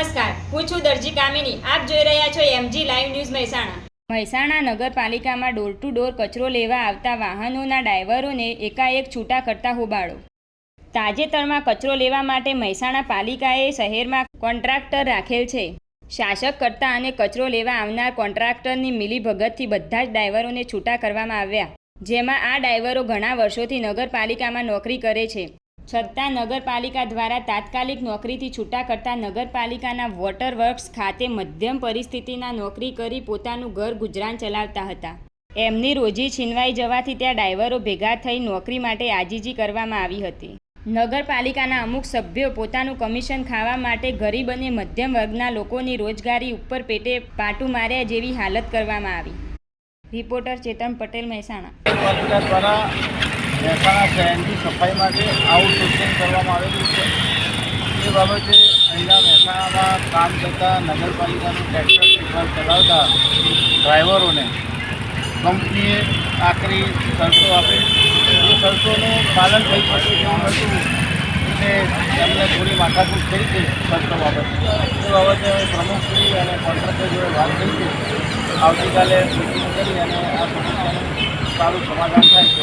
હું છું દરજી કામિની. આપ જોઈ રહ્યા છો MG live news Mehsana. Mehsana નગરપાલિકામાં ડોર ટુ ડોર કચરો લેવા આવતા વાહનોના ડ્રાઈવરોને એકાએક છૂટા કરતા હોબાળો. તાજેતરમાં કચરો લેવા માટે મહેસાણા પાલિકાએ શહેરમાં કોન્ટ્રાક્ટર રાખેલ છે. શાસક કરતા અને કચરો લેવા આવનાર કોન્ટ્રાક્ટરની મિલીભગતથી બધા જ ડ્રાઈવરોને છૂટા કરવામાં આવ્યા, જેમાં આ ડ્રાઈવરો ઘણા વર્ષોથી નગરપાલિકામાં નોકરી કરે છે. છતાં નગરપાલિકા દ્વારા તાત્કાલિક નોકરીથી છૂટા કરતા નગરપાલિકાના વોટર વર્ક્સ ખાતે મધ્યમ પરિસ્થિતિના નોકરી કરી પોતાનું ઘર ગુજરાન ચલાવતા હતા. એમની રોજી છીનવાઈ જવાથી ત્યાં ડ્રાઈવરો ભેગા થઈ નોકરી માટે આજીજી કરવામાં આવી હતી. નગરપાલિકાના અમુક સભ્યો પોતાનું કમિશન ખાવા માટે ગરીબ અને મધ્યમ વર્ગના લોકોની રોજગારી ઉપર પેટે પાટું માર્યા જેવી હાલત કરવામાં આવી. રિપોર્ટર ચેતન પટેલ મહેસાણા. મહેસાણા શહેરની સફાઈ માટે આઉટસોર્સિંગ કરવામાં આવેલું છે. એ બાબતે અહીંના મહેસાણામાં કામ કરતા નગરપાલિકાનું ટ્રેક્ટર ટ્રિપર ચલાવતા ડ્રાઈવરોને કંપનીએ આકરી શરતો આપી. એ શરતોનું પાલન થઈ શકતું તેવું હતું એટલે એમને થોડી માથાકૂટ થઈ છે શરતો બાબતે. એ બાબતે અમે પ્રમુખશ્રી અને કોન્ટ્રાક્ટર જોડે વાત કરી છે. આવતીકાલે મિટિંગ કરી અને આ સમસ્યાનું સારું સમાધાન થાય.